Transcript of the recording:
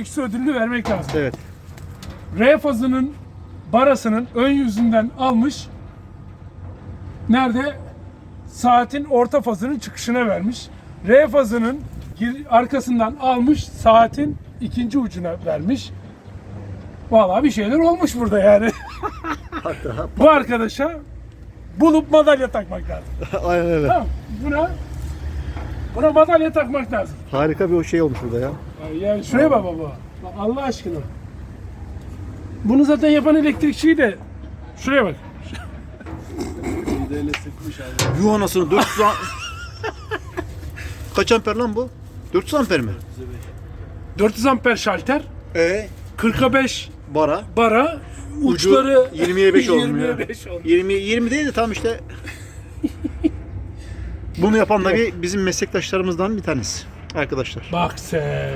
X ödülünü vermek lazım. Evet. R fazının barasının ön yüzünden almış. Nerede? Saatin orta fazının çıkışına vermiş. R fazının arkasından almış. Saatin ikinci ucuna vermiş. Vallahi bir şeyler olmuş burada yani. Bu arkadaşa bulup madalya takmak lazım. aynen öyle. Tamam. Buna buna madalya takmak lazım. Harika bir şey olmuş burada ya. Yani şuraya bak baba. Bak Allah aşkına. Bunu zaten yapan elektrikçiyi de şuraya bak. Yuh anasını 400 am- Kaç amper lan bu? 400 amper mi? 400 amper şalter, E 40'a 5 bara. bara, uçları 20'ye 5 olmuyor. 25 olmuyor. 20 20 değil de tam işte Bunu yapan da bir bizim meslektaşlarımızdan bir tanesi arkadaşlar. Bak sen.